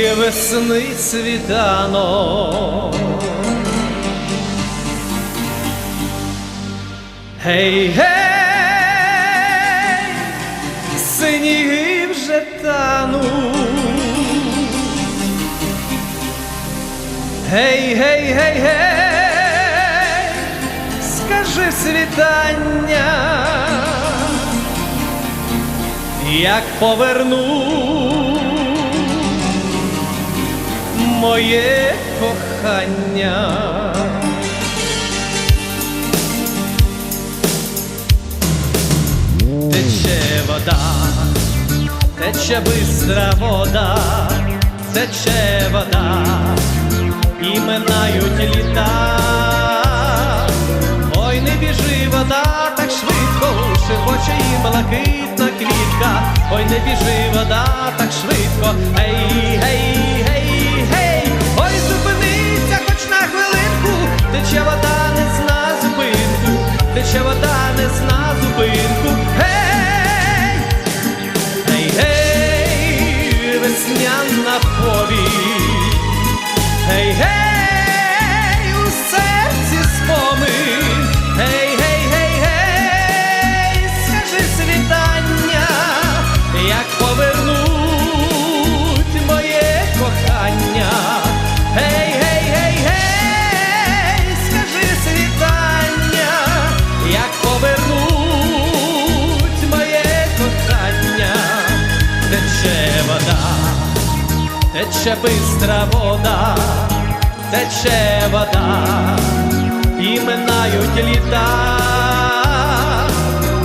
весни світанок. Гей, гей, синіги вже тануть. Гей, гей, гей, гей, скажи світання, як поверну моє кохання. Тече вода, тече бистра вода, тече вода, і минають літа. Ой, не біжи вода, так швидко, шепоче і блакитна квітка. Ой, не біжи вода, так швидко. Гей, тече вода не зна зупинку, тече вода тече бистра вода, тече вода, і минають літа.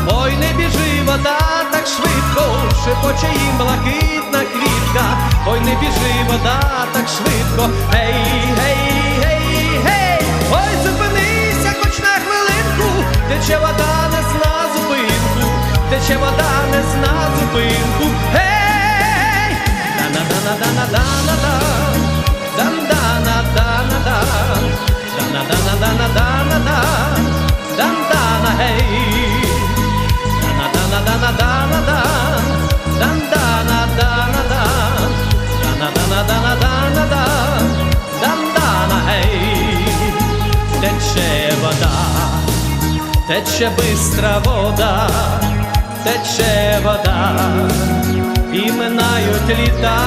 Ой, не біжи вода так швидко, шепоче їм блакитна квітка. Ой, не біжи вода так швидко. Гей, гей, гей, гей, ой, зупинися хоч на хвилинку, тече вода не зна зупинку, тече вода Тече вода, тече бистра вода, тече вода, і минають літа.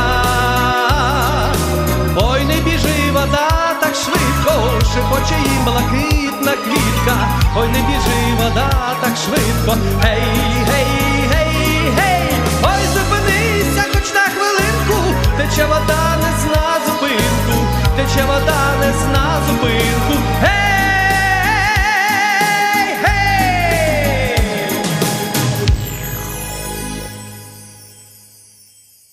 Ой, не біжи вода так швидко, шепоче їм блакитна квітка. Ой, не біжи вода так швидко. Гей, гей, гей, гей, ой, зупинися хоч на хвилинку, тече вода не зна зупинку, тече вода не зна зупинку.